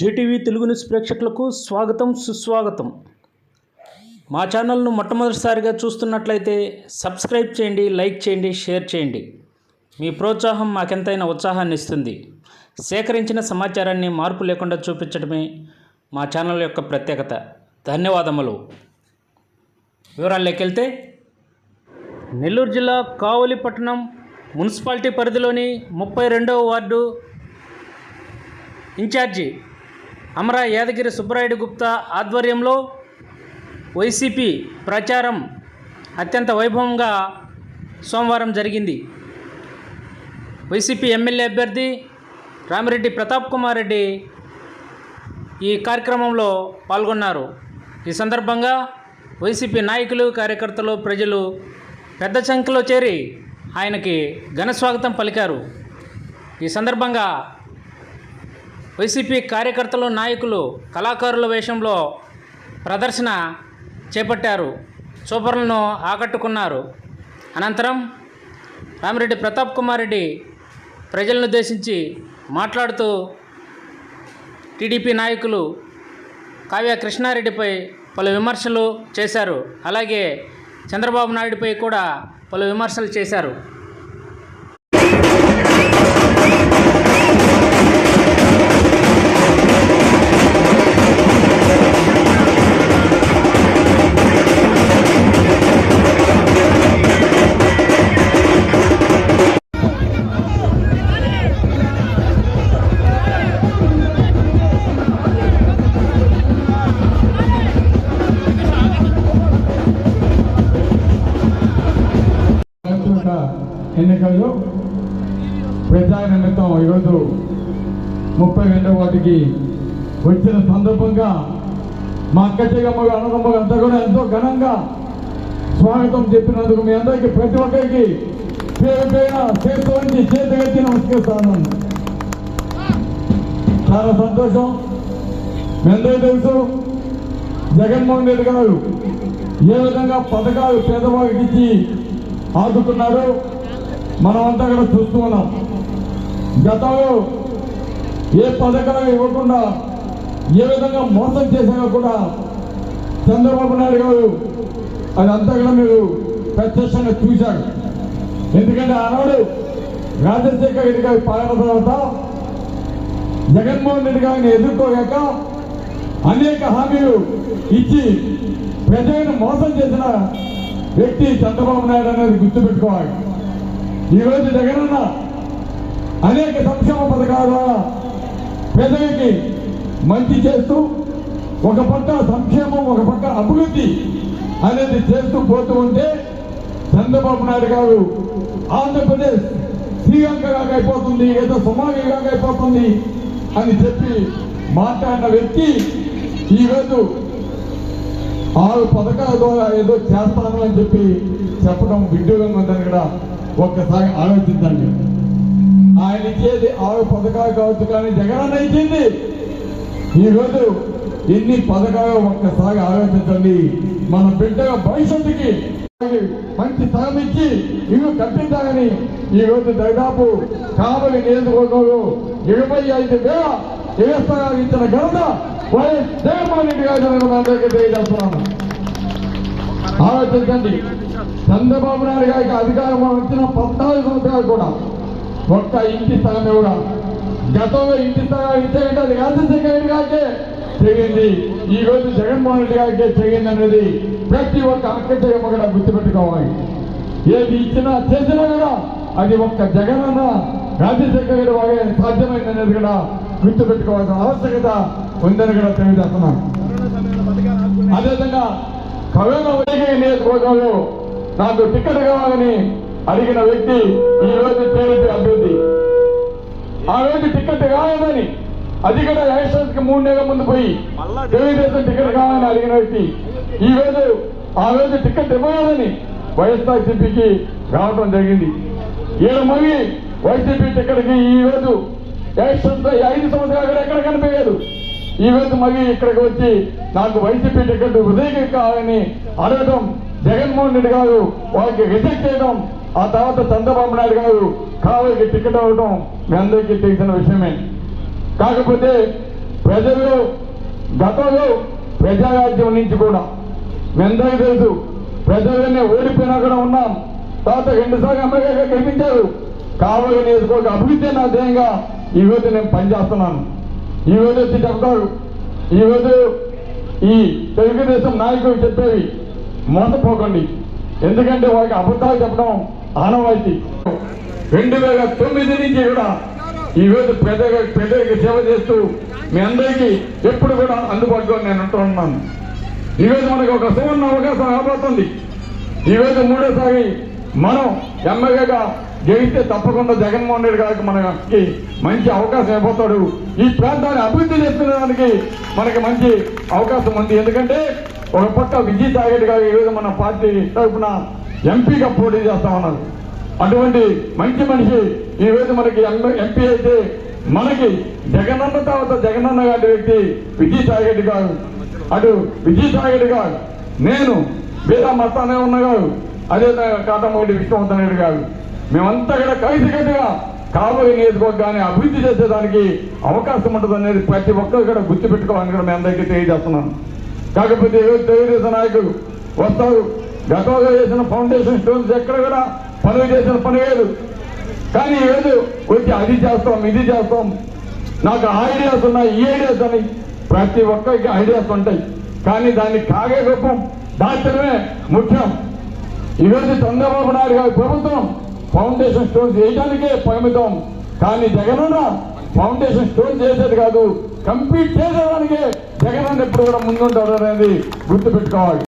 JTV Telugu news ప్రేక్షకులకు స్వాగతం సుస్వాగతం. మా ఛానల్ను మొట్టమొదటిసారిగా చూస్తున్నట్లయితే సబ్స్క్రైబ్ చేయండి లైక్ చేయండి షేర్ చేయండి. మీ ప్రోత్సాహం మాకెంతైనా ఉత్సాహాన్ని ఇస్తుంది. సేకరించిన సమాచారాన్ని మార్పు లేకుండా చూపించడమే మా ఛానల్ యొక్క ప్రత్యేకత. ధన్యవాదములు. వివరాల్లోకి వెళ్తే నెల్లూరు జిల్లా కావలి పట్టణం మున్సిపాలిటీ పరిధిలోని ముప్పై రెండవ వార్డు ఇన్ఛార్జి అమరా యాదగిరి సుబ్బరాయుడు గుప్తా ఆధ్వర్యంలో వైసీపీ ప్రచారం అత్యంత వైభవంగా సోమవారం జరిగింది. వైసీపీ ఎమ్మెల్యే అభ్యర్థి రామిరెడ్డి ప్రతాప్ కుమార్ రెడ్డి ఈ కార్యక్రమంలో పాల్గొన్నారు. ఈ సందర్భంగా వైసీపీ నాయకులు కార్యకర్తలు ప్రజలు పెద్ద సంఖ్యలో చేరి ఆయనకి ఘన స్వాగతం పలికారు. ఈ సందర్భంగా వైసీపీ కార్యకర్తలు నాయకులు కళాకారుల వేషంలో ప్రదర్శన చేపట్టారు. సూపర్లను ఆకట్టుకున్నారు. అనంతరం రామిరెడ్డి ప్రతాప్ కుమార్ రెడ్డి ప్రజలను ఉద్దేశించి మాట్లాడుతూ టీడీపీ నాయకులు కావ్య కృష్ణారెడ్డిపై పలు విమర్శలు చేశారు. అలాగే చంద్రబాబు నాయుడిపై కూడా పలు విమర్శలు చేశారు. ఎన్నికల్లో ప్రజా నిమిత్తం ఈరోజు ముప్పై రెండవ వాటికి వచ్చిన సందర్భంగా మా అక్క చెయ్యమ్మగా అన్నదమ్మగా అంతా కూడా ఎంతో ఘనంగా స్వాగతం చెప్పినందుకు మీ అందరికీ ప్రతి ఒక్కరికి పేరు పేరున చేతి నుంచి నమస్కరిస్తాను. చాలా సంతోషం. మీ అందరికీ తెలుసు జగన్మోహన్ రెడ్డి గారు ఏ విధంగా పథకాలు పేదవాళ్ళకి ఇచ్చి ఆదుకున్నారో మనమంతా కూడా చూస్తూ ఉన్నాం గతంలో ఏ పథకాలు ఇవ్వకుండా ఏ విధంగా మోసం చేసినా కూడా చంద్రబాబు నాయుడు గారు అదంతా కూడా మీరు ప్రత్యక్షంగా చూశారు. ఎందుకంటే ఆనాడు రాజశేఖర రెడ్డి గారి పాలన తర్వాత జగన్మోహన్ రెడ్డి గారిని ఎదుర్కోలేక అనేక హామీలు ఇచ్చి ప్రజలను మోసం చేసిన వ్యక్తి చంద్రబాబు నాయుడు అనేది గుర్తుపెట్టుకోవాలి. ఈరోజు జగనన్న అనేక సంక్షేమ పథకాల ద్వారా పేదలకి మంచి చేస్తూ ఒక పక్క సంక్షేమం ఒక పక్క అభివృద్ధి అనేది చేస్తూ పోతూ ఉంటే చంద్రబాబు నాయుడు గారు ఆంధ్రప్రదేశ్ శ్రీలంకగా అయిపోతుంది ఏదో సోమాలియాగా అయిపోతుంది అని చెప్పి మాట్లాడిన వ్యక్తి ఈరోజు ఆరు పథకాల ద్వారా ఏదో చేస్తాను అని చెప్పి చెప్పడం విడ్డూరంగా ఉందని కూడా ఒక్కసారి ఆలోచించండి ఆయన ఇచ్చేది ఆరు పథకాలు కావచ్చు కానీ జగన్ ఇచ్చింది. ఈరోజు ఎన్ని పథకాలు ఒక్కసారి ఆలోచించండి. మన బిడ్డల భవిష్యత్తుకి మంచి స్థలం ఇచ్చి ఇల్లు కట్టించాలని ఈ రోజు దాదాపు కావలి నియోజకవర్గంలో ఇరవై ఐదు వేల ఇళ్ళ స్థలాలు ఇచ్చిన ఘనత వైఎస్ జగన్మోహన్ రెడ్డి గారు అందరికీ తెలియజేస్తున్నాను. ఆలోచించండి. చంద్రబాబు నాయుడు గారికి అధికారం వచ్చిన పద్నాలుగు సంవత్సరాలు కూడా ఒక్క ఇంటి స్థలం కూడా. గతంలో ఇంటి స్థలాలు ఇచ్చేయండి అది రాజశేఖర రెడ్డి గారికే జరిగింది. ఈ రోజు జగన్మోహన్ రెడ్డి గారికే జరిగింది అనేది ప్రతి ఒక్క అక్క చేయమ్మ కూడా గుర్తుపెట్టుకోవాలి. ఏది ఇచ్చినా చేసినా కూడా అది ఒక్క జగన్ అన్న రాజశేఖర రెడ్డి వాగే సాధ్యమైంది అనేది కూడా గుర్తుపెట్టుకోవాల్సిన ఆవశ్యకత ఉందని కూడా తెలియజేస్తున్నాను. అదేవిధంగా కరోనా నియోజకవర్గంలో నాకు టికెట్ కావాలని అడిగిన వ్యక్తి ఈ రోజు టీడీపీ అభ్యర్థి. ఆ రోజు టికెట్ కావాలని అది కూడా ఎలక్షన్స్కి మూడు నెలల ముందు పోయి తెలుగుదేశం టికెట్ కావాలని అడిగిన వ్యక్తి ఈ రోజు ఆ రోజు టికెట్ ఇవ్వాలని వైఎస్ఆర్సీపీకి రావడం జరిగింది. ఈయన మళ్ళీ వైసీపీ టికెట్కి ఈ రోజు ఎలక్షన్స్ ఐదు సంవత్సరాలు కూడా ఎక్కడ కనిపించలేదు. ఈ రోజు మళ్ళీ ఇక్కడికి వచ్చి నాకు వైసీపీ టికెట్ ఉదయం కావాలని అడగడం జగన్మోహన్ రెడ్డి గారు వాళ్ళకి రిజెక్ట్ చేయడం ఆ తర్వాత చంద్రబాబు నాయుడు గారు కావలికి టికెట్ అవ్వడం మీ అందరికీ తెలిసిన విషయమే. కాకపోతే ప్రజలు గతంలో ప్రజారాజ్యం నుంచి కూడా మీ అందరికీ తెలుసు ప్రజలనే ఓడిపోయినా కూడా ఉన్నాం. తర్వాత రెండుసార్లు ఎమ్మెల్యేగా గెలిపించారు. కావలి నియోజకవర్గ అభివృద్ధి నా ధ్యేయంగా ఈ రోజు నేను పనిచేస్తున్నాను. ఈరోజు వచ్చి చెప్తారు. ఈ ఈ తెలుగుదేశం నాయకులు చెప్పేవి మోసపోకండి ఎందుకంటే వాళ్ళకి అబద్ధాలు చెప్పడం ఆనవాయితీ. రెండు వేల తొమ్మిది నుంచి కూడా ఈ రోజు పెద్దగా పెద్దగా సేవ చేస్తూ మీ అందరికీ ఎప్పుడు కూడా అందుబాటులో నేను ఉంటున్నాను ఈరోజు మనకు ఒక సువర్ణ అవకాశం రాబోతుంది. ఈ మూడోసారి మనం ఎమ్మెల్యేగా గెలిస్తే తప్పకుండా జగన్మోహన్ రెడ్డి గారికి మనకి మంచి అవకాశం అయిపోతాడు ఈ ప్రాంతాన్ని అభివృద్ధి చేసుకునేదానికి మనకి మంచి అవకాశం ఉంది. ఎందుకంటే ఒక పక్క విజయ్ సాగర్ గారు ఈ మన పార్టీ తరఫున ఎంపీగా పోటీ చేస్తా ఉన్నారు. అటువంటి మంచి మనిషి ఈ రోజు మనకి ఎంపీ అయితే మనకి జగనన్న తర్వాత జగనన్న గారి వ్యక్తి విజయ్ సాగర్ గారు. అటు విజయ్ సాగర్ గారు నేను వీరా మస్తానే ఉన్న గారు అదే కాటమూడి విష్ణువర్ధన్ రెడ్డి గారు. మేమంతా కూడా కలిసికట్టుగా కాబోయే నియోజకవర్గాన్ని అభివృద్ధి చేసేదానికి అవకాశం ఉంటుంది అనేది ప్రతి ఒక్కరు కూడా గుర్తుపెట్టుకోవాలని కూడా మేము అందరికీ తెలియజేస్తున్నాను. కాకపోతే ఈరోజు తెలుగుదేశం నాయకులు వస్తారు? గతంలో చేసిన ఫౌండేషన్ స్టోన్స్ ఎక్కడ కూడా పనులు చేసిన పని లేదు. కానీ ఈరోజు వచ్చి అది చేస్తాం ఇది చేస్తాం. నాకు ఆ ఐడియాస్ ఉన్నాయి ఈ ఐడియాస్ అని ప్రతి ఒక్కరికి ఐడియాస్ ఉంటాయి. కానీ దాన్ని కాగే గొప్పం దాచడమే ముఖ్యం. ఈరోజు చంద్రబాబు నాయుడు గారి ప్రభుత్వం ఫౌండేషన్ స్టోన్స్ వేయడానికే పరిమితం. కానీ జగనన్న ఫౌండేషన్ స్టోన్ చేసేది కాదు కంప్లీట్ చేసేదానికే జగనన్న ఎప్పుడు కూడా ముందుంటాడు అనేది గుర్తుపెట్టుకోవాలి.